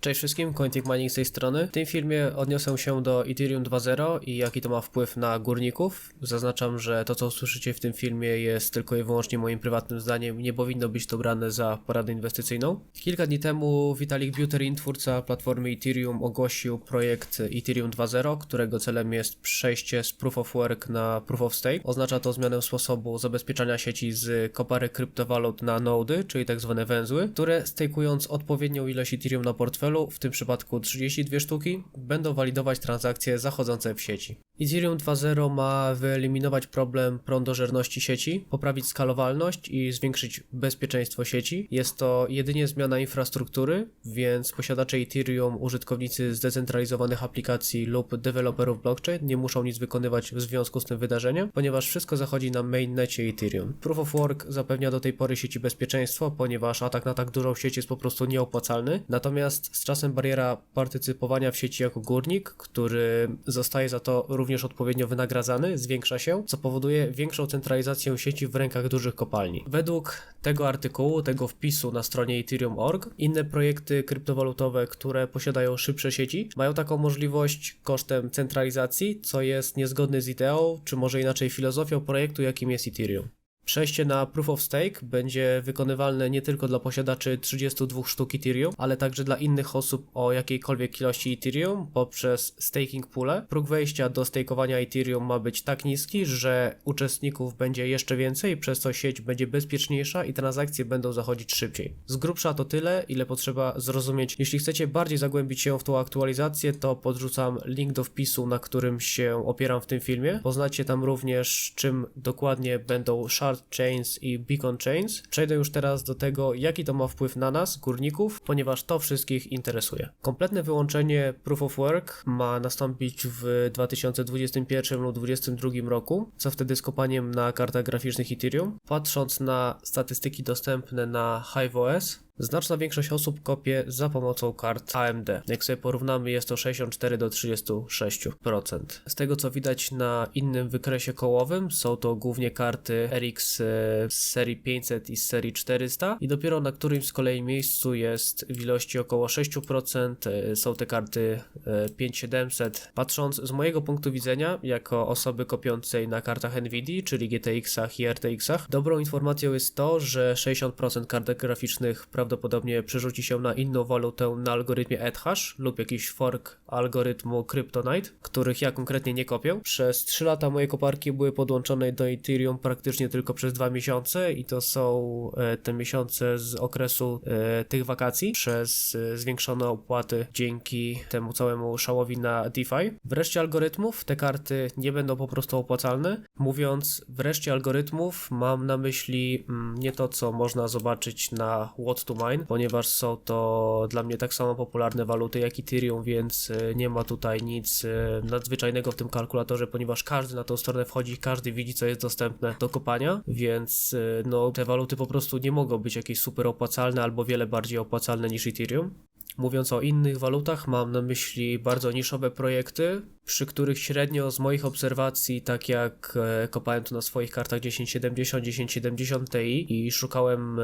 Cześć wszystkim, Cointic Mining z tej strony. W tym filmie odniosę się do Ethereum 2.0 i jaki to ma wpływ na górników. Zaznaczam, że to co usłyszycie w tym filmie jest tylko i wyłącznie moim prywatnym zdaniem, nie powinno być to brane za poradę inwestycyjną. Kilka dni temu Vitalik Buterin, twórca platformy Ethereum, ogłosił projekt Ethereum 2.0, którego celem jest przejście z Proof of Work na Proof of Stake. Oznacza to zmianę sposobu zabezpieczania sieci z kopary kryptowalut na nody, czyli tak zwane węzły, które stejkując odpowiednią ilość Ethereum na portfelu w tym przypadku 32 sztuki, będą walidować transakcje zachodzące w sieci. Ethereum 2.0 ma wyeliminować problem prądożerności sieci, poprawić skalowalność i zwiększyć bezpieczeństwo sieci. Jest to jedynie zmiana infrastruktury, więc posiadacze Ethereum, użytkownicy zdecentralizowanych aplikacji lub deweloperów blockchain nie muszą nic wykonywać w związku z tym wydarzeniem, ponieważ wszystko zachodzi na mainnecie Ethereum. Proof of Work zapewnia do tej pory sieci bezpieczeństwo, ponieważ atak na tak dużą sieć jest po prostu nieopłacalny. Natomiast z czasem bariera partycypowania w sieci jako górnik, który zostaje za to również odpowiednio wynagradzany, zwiększa się, co powoduje większą centralizację sieci w rękach dużych kopalni. Według tego artykułu, tego wpisu na stronie ethereum.org, inne projekty kryptowalutowe, które posiadają szybsze sieci, mają taką możliwość kosztem centralizacji, co jest niezgodne z ideą, czy może inaczej filozofią projektu, jakim jest Ethereum. Przejście na Proof of Stake będzie wykonywalne nie tylko dla posiadaczy 32 sztuk Ethereum, ale także dla innych osób o jakiejkolwiek ilości Ethereum poprzez staking poole. Próg wejścia do stakeowania Ethereum ma być tak niski, że uczestników będzie jeszcze więcej, przez co sieć będzie bezpieczniejsza i transakcje będą zachodzić szybciej. Z grubsza to tyle, ile potrzeba zrozumieć. Jeśli chcecie bardziej zagłębić się w tą aktualizację, to podrzucam link do wpisu, na którym się opieram w tym filmie. Poznacie tam również, czym dokładnie będą shard Chains i Beacon Chains. Przejdę już teraz do tego, jaki to ma wpływ na nas, górników, ponieważ to wszystkich interesuje. Kompletne wyłączenie Proof of Work ma nastąpić w 2021 lub 2022 roku, co wtedy z kopaniem na kartach graficznych Ethereum. Patrząc na statystyki dostępne na HiveOS, Znaczna większość osób kopie za pomocą kart AMD. Jak sobie porównamy, jest to 64 do 36%. Z tego co widać na innym wykresie kołowym, są to głównie karty RX e, z serii 500 i z serii 400 i dopiero na którymś z kolei miejscu jest w ilości około 6%, e, są te karty 5700. E, Patrząc z mojego punktu widzenia, jako osoby kopiącej na kartach NVIDIA, czyli GTX-ach i RTX-ach, dobrą informacją jest to, że 60% kartek graficznych prawdopodobnie prawdopodobnie przerzuci się na inną walutę na algorytmie Ethash lub jakiś fork algorytmu Kryptonite, których ja konkretnie nie kopię. Przez 3 lata moje koparki były podłączone do Ethereum praktycznie tylko przez 2 miesiące i to są e, te miesiące z okresu e, tych wakacji przez e, zwiększone opłaty dzięki temu całemu szałowi na DeFi. Wreszcie algorytmów, te karty nie będą po prostu opłacalne. Mówiąc wreszcie algorytmów, mam na myśli mm, nie to, co można zobaczyć na What to Ponieważ są to dla mnie tak samo popularne waluty jak Ethereum, więc e, nie ma tutaj nic e, nadzwyczajnego w tym kalkulatorze, ponieważ każdy na tą stronę wchodzi, każdy widzi, co jest dostępne do kopania, więc e, no, te waluty po prostu nie mogą być jakieś super opłacalne albo wiele bardziej opłacalne niż Ethereum. Mówiąc o innych walutach, mam na myśli bardzo niszowe projekty, przy których średnio z moich obserwacji, tak jak e, kopałem tu na swoich kartach 1070, 1070 Ti i szukałem e,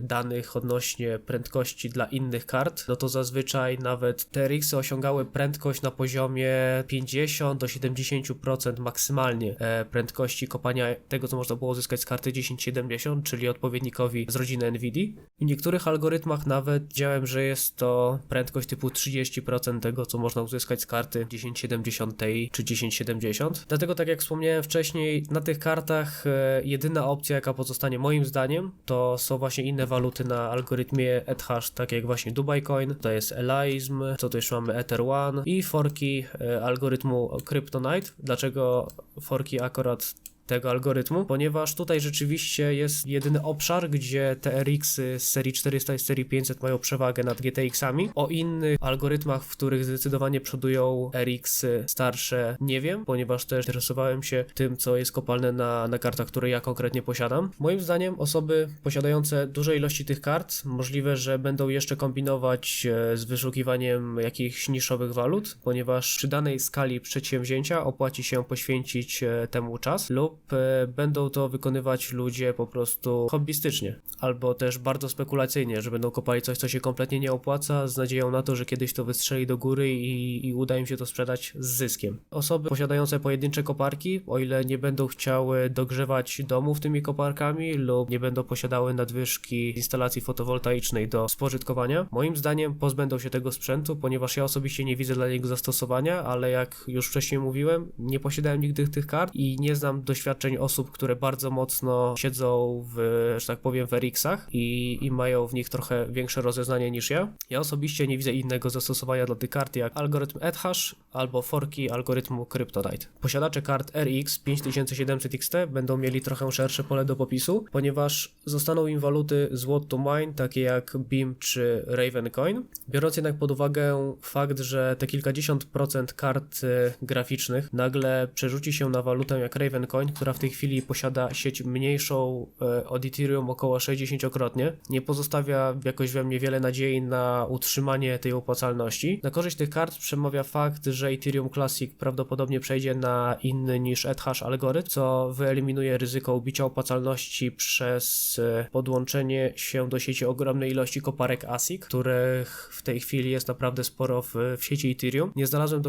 danych odnośnie prędkości dla innych kart, no to zazwyczaj nawet te RX osiągały prędkość na poziomie 50 do 70% maksymalnie e, prędkości kopania tego, co można było uzyskać z karty 1070, czyli odpowiednikowi z rodziny NVIDIA. I w niektórych algorytmach nawet widziałem, że jest to prędkość typu 30% tego, co można uzyskać z karty 1070 Ti czy 1070. Dlatego, tak jak wspomniałem wcześniej, na tych kartach e, jedyna opcja, jaka pozostanie moim zdaniem, to są właśnie inne waluty na algorytmie Ethash, takie jak właśnie Dubai Coin, to jest Elaizm, co tu jeszcze mamy Ether One i forki e, algorytmu Kryptonite. Dlaczego forki akurat tego algorytmu, ponieważ tutaj rzeczywiście jest jedyny obszar, gdzie te RX z serii 400 i serii 500 mają przewagę nad GTX-ami. O innych algorytmach, w których zdecydowanie przodują RX starsze, nie wiem, ponieważ też interesowałem się tym, co jest kopalne na, na kartach, które ja konkretnie posiadam. Moim zdaniem osoby posiadające duże ilości tych kart, możliwe, że będą jeszcze kombinować e, z wyszukiwaniem jakichś niszowych walut, ponieważ przy danej skali przedsięwzięcia opłaci się poświęcić e, temu czas lub e, będą to wykonywać ludzie po prostu hobbystycznie, albo też bardzo spekulacyjnie, że będą kopali coś, co się kompletnie nie opłaca, z nadzieją na to, że kiedyś to wystrzeli do góry i, i uda im się to sprzedać z zyskiem. Osoby posiadające pojedyncze koparki, o ile nie będą chciały dogrzewać domów tymi koparkami lub nie będą posiadały nadwyżki instalacji fotowoltaicznej do spożytkowania, moim zdaniem pozbędą się tego sprzętu, ponieważ ja osobiście nie widzę dla niego zastosowania, ale jak już wcześniej mówiłem, nie posiadałem nigdy tych kart i nie znam doświadczeń osób, które bardzo mocno siedzą w, że tak powiem, w i, i mają w nich trochę większe rozeznanie niż ja. Ja osobiście nie widzę innego zastosowania dla tych kart jak algorytm Ethash albo forki algorytmu Kryptonite. Posiadacze kart RX 5700 XT będą mieli trochę szersze pole do popisu, ponieważ zostaną im waluty z to Mine, takie jak BIM czy Ravencoin. Biorąc jednak pod uwagę fakt, że te kilkadziesiąt procent kart e, graficznych nagle przerzuci się na walutę jak Ravencoin, która w tej chwili posiada sieć mniejszą e, od Ethereum około 60-krotnie, nie pozostawia jakoś we mnie wiele nadziei na utrzymanie tej opłacalności. Na korzyść tych kart przemawia fakt, że Ethereum Classic prawdopodobnie przejdzie na inny niż Ethash algorytm, co wyeliminuje ryzyko ubicia opłacalności przez e, podłączenie się do sieci ogromnej ilości koparek ASIC, których w tej chwili jest naprawdę sporo w, w sieci Ethereum. Nie znalazłem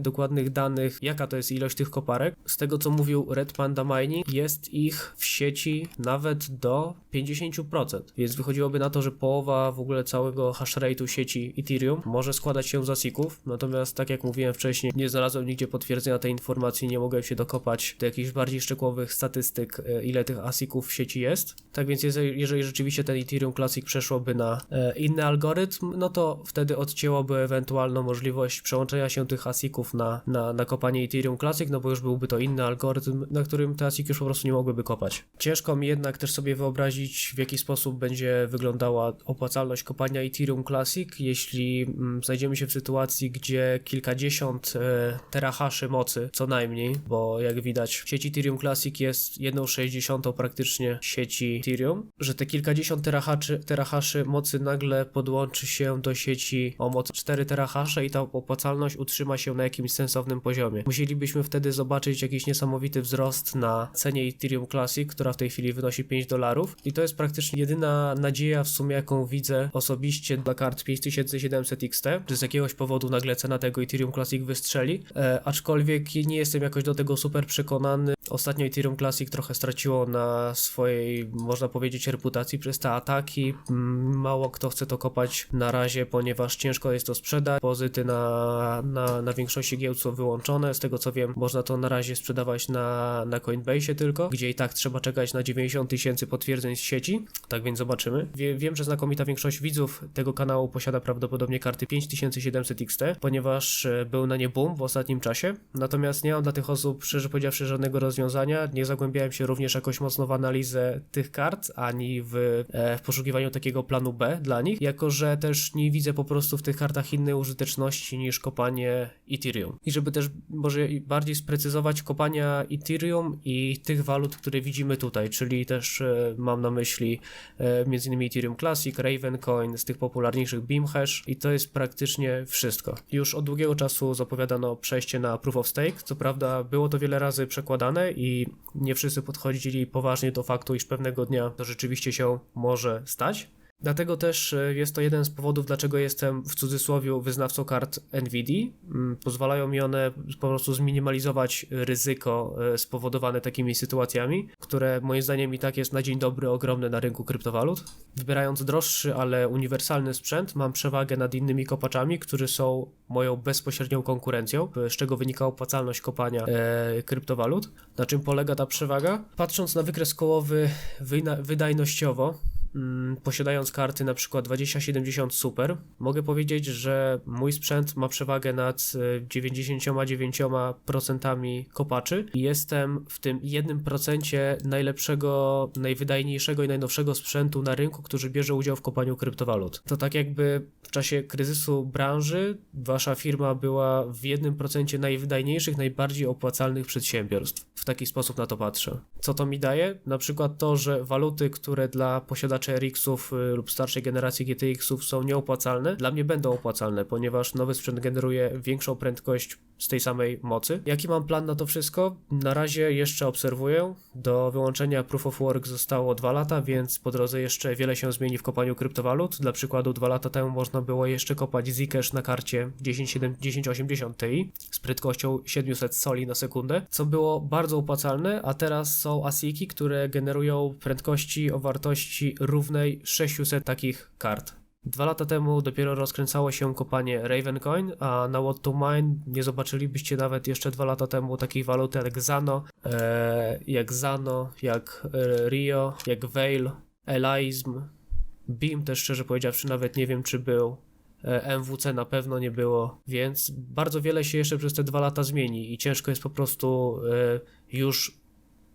dokładnych danych, jaka to jest ilość tych koparek. Z tego co mówił Red Panda Mining, jest ich w sieci nawet do 50%, więc wychodziłoby na to, że połowa w ogóle całego hash rate'u sieci Ethereum może składać się z ASICów, natomiast tak jak mówiłem wcześniej, nie znalazłem nigdzie potwierdzenia tej informacji, nie mogłem się dokopać do jakichś bardziej szczegółowych statystyk, e, ile tych ASICów w sieci jest. Tak więc jeżeli, jeżeli rzeczywiście ten Ethereum Classic przeszłoby na e, inny algorytm, no to wtedy odcięłoby ewentualną możliwość przełączenia się tych ASICów na, na, na kopanie Ethereum Classic, no bo już byłby to inny algorytm, na którym te ASIC już po prostu nie mogłyby kopać. Ciężko mi jednak też sobie wyobrazić, w jaki sposób będzie wyglądała opłacalność kopania Ethereum Classic, jeśli mm, znajdziemy się w sytuacji, gdzie kilkadziesiąt e, terahaszy mocy co najmniej, bo jak widać sieć Ethereum Classic jest jedną sześćdziesiątą praktycznie sieci Ethereum, że te kilkadziesiąt terahaczy, terahaszy mocy nagle podłączy się do sieci o mocy 4 terahasze i ta opłacalność utrzyma się na jakimś sensownym poziomie. Musielibyśmy wtedy zobaczyć jakiś niesamowity wzrost na cenie Ethereum Classic, która w tej chwili wynosi 5 dolarów i to jest praktycznie jedyna nadzieja w sumie jaką widzę osobiście dla kart 5700 XT, że z jakiegoś powodu nagle cena tego Ethereum Classic wystrzeli, e, aczkolwiek nie jestem jakoś do tego super przekonany. Ostatnio Ethereum Classic trochę straciło na swojej, można powiedzieć, reputacji przez te ataki. Mm, Mało kto chce to kopać na razie, ponieważ ciężko jest to sprzedać. Pozyty na, na, na większości giełd są wyłączone. Z tego co wiem, można to na razie sprzedawać na, na Coinbase tylko, gdzie i tak trzeba czekać na 90 tysięcy potwierdzeń z sieci. Tak więc zobaczymy. Wie, wiem, że znakomita większość widzów tego kanału posiada prawdopodobnie karty 5700 XT, ponieważ e, był na nie boom w ostatnim czasie. Natomiast nie mam dla tych osób, szczerze powiedziawszy, żadnego rozwiązania. Nie zagłębiałem się również jakoś mocno w analizę tych kart, ani w, e, w poszukiwaniu takiego planu B dla nich, jako że też nie widzę po prostu w tych kartach innej użyteczności niż kopanie Ethereum. I żeby też może bardziej sprecyzować kopania Ethereum i tych walut, które widzimy tutaj, czyli też e, mam na myśli e, m.in. Ethereum Classic, Ravencoin, z tych popularniejszych Beamhash i to jest praktycznie wszystko. Już od długiego czasu zapowiadano przejście na Proof of Stake, co prawda było to wiele razy przekładane i nie wszyscy podchodzili poważnie do faktu, iż pewnego dnia to rzeczywiście się może stać. Dlatego też e, jest to jeden z powodów, dlaczego jestem w cudzysłowie wyznawcą kart NVIDIA. Mm, Pozwalają mi one po prostu zminimalizować ryzyko e, spowodowane takimi sytuacjami, które moim zdaniem i tak jest na dzień dobry ogromne na rynku kryptowalut. Wybierając droższy, ale uniwersalny sprzęt, mam przewagę nad innymi kopaczami, którzy są moją bezpośrednią konkurencją, z czego wynika opłacalność kopania e, kryptowalut. Na czym polega ta przewaga? Patrząc na wykres kołowy wydajnościowo, posiadając karty na przykład 2070 Super, mogę powiedzieć, że mój sprzęt ma przewagę nad e, 99% kopaczy i jestem w tym 1% najlepszego, najwydajniejszego i najnowszego sprzętu na rynku, który bierze udział w kopaniu kryptowalut. To tak jakby w czasie kryzysu branży wasza firma była w 1% najwydajniejszych, najbardziej opłacalnych przedsiębiorstw. Taki sposób na to patrzę. Co to mi daje? Na przykład to, że waluty, które dla posiadaczy RX-ów y, lub starszej generacji GTX-ów są nieopłacalne, dla mnie będą opłacalne, ponieważ nowy sprzęt generuje większą prędkość z tej samej mocy. Jaki mam plan na to wszystko? Na razie jeszcze obserwuję. Do wyłączenia Proof of Work zostało 2 lata, więc po drodze jeszcze wiele się zmieni w kopaniu kryptowalut. Dla przykładu 2 lata temu można było jeszcze kopać Zcash na karcie 107 1080 Ti z prędkością 700 soli na sekundę, co było bardzo opłacalne, a teraz są ASICi, które generują prędkości o wartości równej 600 takich kart. Dwa lata temu dopiero rozkręcało się kopanie Ravencoin, a na What to Mine nie zobaczylibyście nawet jeszcze dwa lata temu takich walut jak Zano, e, jak Zano, jak e, Rio, jak Veil, Elizm, Beam też szczerze powiedziawszy nawet nie wiem czy był, MWC na pewno nie było, więc bardzo wiele się jeszcze przez te dwa lata zmieni i ciężko jest po prostu e, już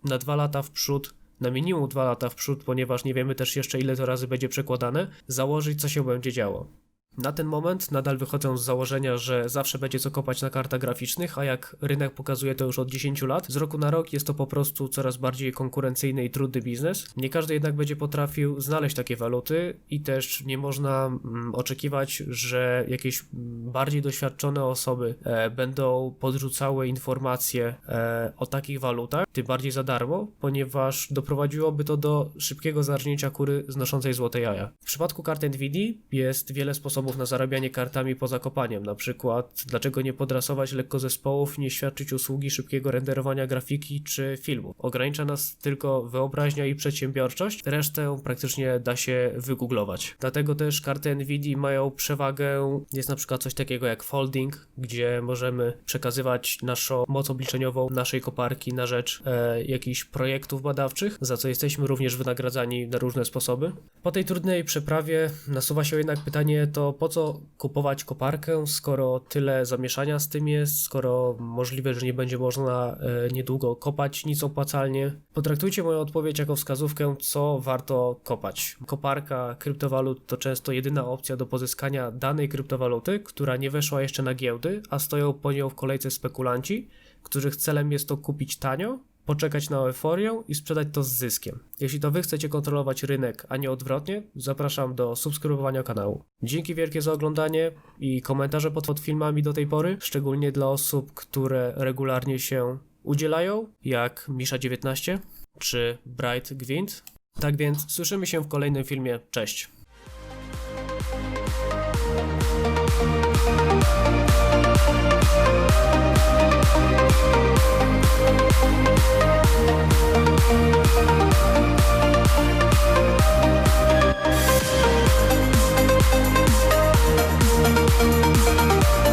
na dwa lata w przód, na minimum dwa lata w przód, ponieważ nie wiemy też jeszcze ile to razy będzie przekładane, założyć co się będzie działo. Na ten moment nadal wychodzą z założenia, że zawsze będzie co kopać na kartach graficznych, a jak rynek pokazuje to już od 10 lat, z roku na rok jest to po prostu coraz bardziej konkurencyjny i trudny biznes. Nie każdy jednak będzie potrafił znaleźć takie waluty i też nie można mm, oczekiwać, że jakieś bardziej doświadczone osoby e, będą podrzucały informacje e, o takich walutach, tym bardziej za darmo, ponieważ doprowadziłoby to do szybkiego zarżnięcia kury znoszącej złote jaja. W przypadku kart Nvidia jest wiele sposobów na zarabianie kartami poza kopaniem, na przykład dlaczego nie podrasować lekko zespołów, nie świadczyć usługi szybkiego renderowania grafiki czy filmu. Ogranicza nas tylko wyobraźnia i przedsiębiorczość, resztę praktycznie da się wygooglować. Dlatego też karty Nvidia mają przewagę, jest na przykład coś takiego jak folding, gdzie możemy przekazywać naszą moc obliczeniową naszej koparki na rzecz e, jakichś projektów badawczych, za co jesteśmy również wynagradzani na różne sposoby. Po tej trudnej przeprawie nasuwa się jednak pytanie to po co kupować koparkę, skoro tyle zamieszania z tym jest, skoro możliwe, że nie będzie można e, niedługo kopać nic opłacalnie. Potraktujcie moją odpowiedź jako wskazówkę, co warto kopać. Koparka kryptowalut to często jedyna opcja do pozyskania danej kryptowaluty, która nie weszła jeszcze na giełdy, a stoją po nią w kolejce spekulanci, których celem jest to kupić tanio, poczekać na euforię i sprzedać to z zyskiem. Jeśli to wy chcecie kontrolować rynek, a nie odwrotnie, zapraszam do subskrybowania kanału. Dzięki wielkie za oglądanie i komentarze pod, filmami do tej pory, szczególnie dla osób, które regularnie się udzielają, jak Misza19 czy Bright Gwint. Tak więc słyszymy się w kolejnym filmie. Cześć!